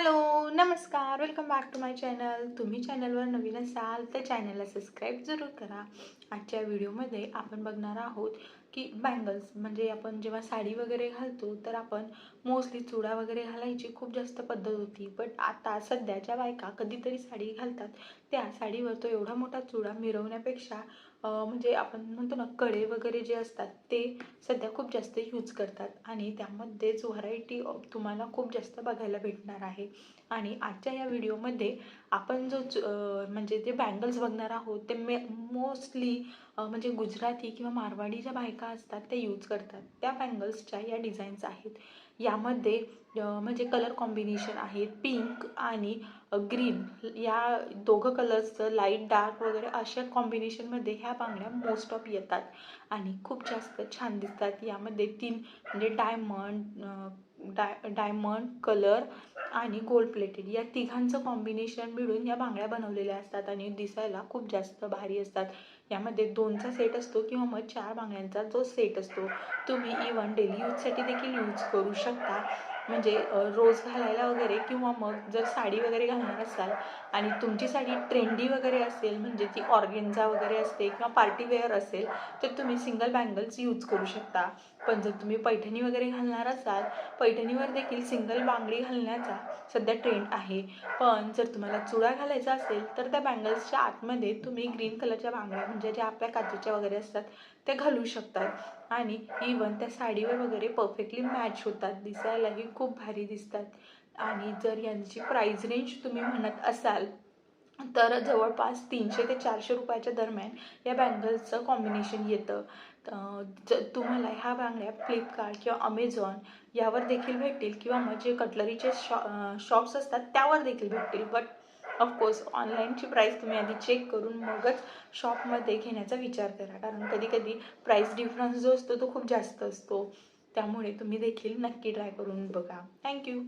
Halo. नमस्कार welcome back to my channel तुम्ही चॅनलवर नवीन असाल तर चॅनलला सबस्क्राईब जरूर करा. आजच्या व्हिडिओमध्ये आपण बघणार आहोत की बँगल्स म्हणजे आपण जेव्हा साडी वगैरे घालतो तर आपण मोस्टली चुडा वगैरे घालायची खूप जास्त पद्धत होती. बट आता सध्याच्या बायका कधीतरी साडी घालतात. त्या साडीवर तो एवढा मोठा चुडा मिरवण्यापेक्षा म्हणजे आपण म्हणतो ना कडे वगैरे जे असतात ते सध्या खूप जास्त यूज करतात. आणि त्यामध्येच व्हरायटी तुम्हाला खूप जास्त बघायला भेटणार आहे. आणि आणि आजच्या या व्हिडिओमध्ये आपण जो च- म्हणजे जे बँगल्स बघणार आहोत ते मे मोस्टली म्हणजे गुजराती किंवा मारवाडी ज्या बायका असतात त्या यूज करतात. त्या बँगल्सच्या या डिझाईन्स आहेत. यामध्ये म्हणजे कलर कॉम्बिनेशन आहेत. पिंक आणि ग्रीन या दोघं कलर्सचं लाइट डार्क वगैरे अशा कॉम्बिनेशनमध्ये ह्या बांगड्या मोस्ट ऑफ येतात. आणि खूप जास्त छान दिसतात. यामध्ये तीन म्हणजे डायमंड डाय डायमंड कलर आणि गोल्ड प्लेटेड या तिघांचं कॉम्बिनेशन मिळून या बांगड्या बनवलेल्या असतात आणि दिसायला खूप जास्त भारी असतात. यामध्ये दोनचा सेट असतो किंवा मग चार बांगड्यांचा जो सेट असतो. तुम्ही इवन डेली यूजसाठी देखील यूज करू शकता. म्हणजे रोज घालायला वगैरे किंवा मग जर साडी वगैरे घालणार असाल आणि तुमची साडी ट्रेंडी वगैरे असेल म्हणजे ती ऑर्गेन्झा वगैरे असते किंवा पार्टी वेअर असेल तर तुम्ही सिंगल बँगल्स यूज करू शकता. पण जर तुम्ही पैठणी वगैरे घालणार असाल पैठणीवर देखील सिंगल बांगडी घालण्याचा सध्या ट्रेंड आहे. पण जर तुम्हाला चुडा घालायचा असेल तर त्या बँगल्सच्या आतमध्ये तुम्ही ग्रीन कलरच्या बांगड्या म्हणजे ज्या आपल्या काचेच्या वगैरे असतात त्या घालू शकतात. आणि इवन त्या साडीवर वगैरे परफेक्टली मॅच होतात. दिसायलाही खूप भारी दिसतात. आणि जर यांची प्राईज रेंज तुम्ही म्हणत असाल तर जवळपास तीनशे ते चारशे रुपयाच्या दरम्यान या बँगल्सचं कॉम्बिनेशन येतं. ज तुम्हाला ह्या बांगड्या फ्लिपकार्ट किंवा अमेझॉन यावर देखील भेटतील किंवा मग जे कटलरीचे शॉ शॉप्स असतात त्यावर देखील भेटतील. बट ऑफकोर्स ऑनलाईनची प्राईस तुम्ही आधी चेक करून मगच शॉपमध्ये घेण्याचा विचार करा. कारण कधी कधी प्राईस डिफरन्स जो असतो तो खूप जास्त असतो. त्यामुळे तुम्ही देखील नक्की ट्राय करून बघा. थँक्यू